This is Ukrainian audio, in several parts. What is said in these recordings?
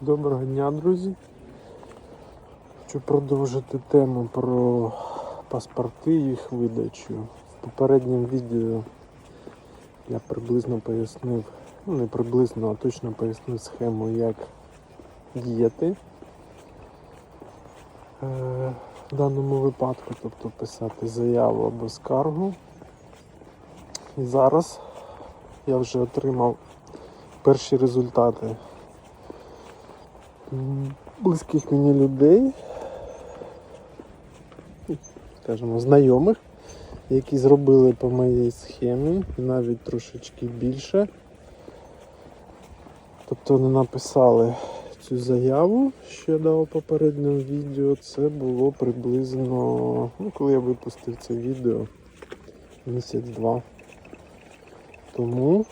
Доброго дня, друзі. Хочу продовжити тему про паспорти і їх видачу. В попередньому відео я приблизно пояснив, ну не приблизно, а точно пояснив схему, як діяти е, в даному випадку, тобто писати заяву або скаргу. І зараз я вже отримав перші результати близьких мені людей, скажімо, знайомих, які зробили по моїй схемі, навіть трошечки більше. Тобто вони написали цю заяву, що я дав у попередньому відео. Це було приблизно, ну, коли я випустив це відео, місяць-два тому.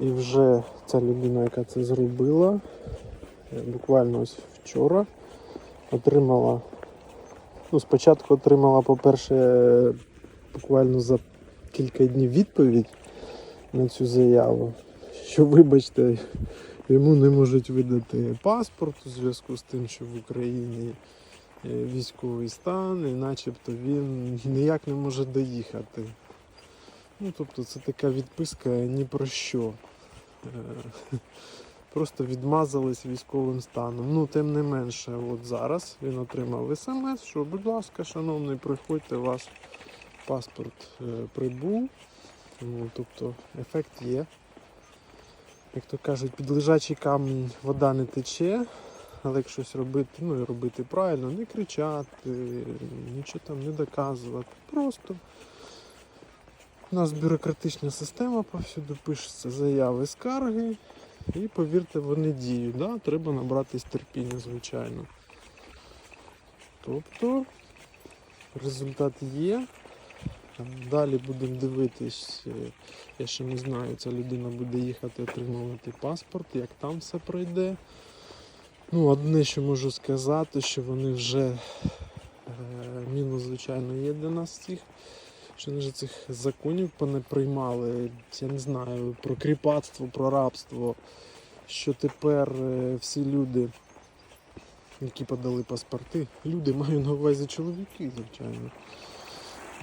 І вже ця людина, яка це зробила, буквально ось вчора отримала. Ну, спочатку отримала, по-перше, буквально за кілька днів відповідь на цю заяву, що, вибачте, йому не можуть видати паспорт у зв'язку з тим, що в Україні е, військовий стан, і начебто він ніяк не може доїхати. Ну, тобто це така відписка ні про що. Просто відмазались військовим станом. Ну, тим не менше, от зараз він отримав смс, що, будь ласка, шановний, приходьте, ваш паспорт е, прибув. Ну, тобто ефект є. Як то кажуть, під лежачий камінь вода не тече, але як щось робити, ну і робити правильно, не кричати, нічого там не доказувати. Просто у нас бюрократична система повсюди пишеться заяви, скарги. І повірте, вони діють. Да? Треба набратись терпіння, звичайно. Тобто результат є. Далі будемо дивитись, е, я ще не знаю, ця людина буде їхати отримувати паспорт, як там все пройде. Ну, одне, що можу сказати, що вони вже е, мінус, звичайно, є для нас всіх. Що вони вже цих законів приймали, я не знаю, про кріпацтво, про рабство, що тепер е, всі люди, які подали паспорти, люди маю на увазі чоловіки, звичайно,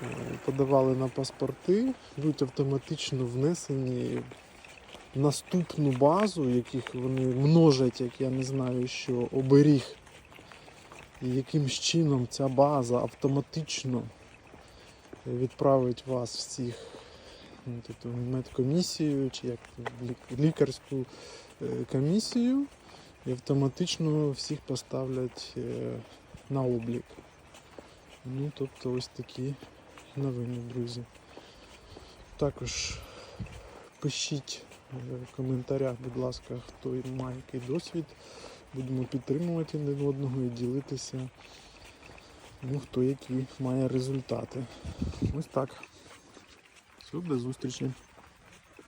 е, подавали на паспорти, будуть автоматично внесені в наступну базу, яких вони множать, як я не знаю, що оберіг. І якимсь чином ця база автоматично відправить вас всіх ну, тобто, медкомісію чи як лікарську е, комісію і автоматично всіх поставлять е, на облік. Ну, тобто ось такі новини, друзі. Також пишіть е, в коментарях, будь ласка, хто має який досвід. Будемо підтримувати один одного і ділитися. Ну, хто які має результати. Ось так. Все, до зустрічі.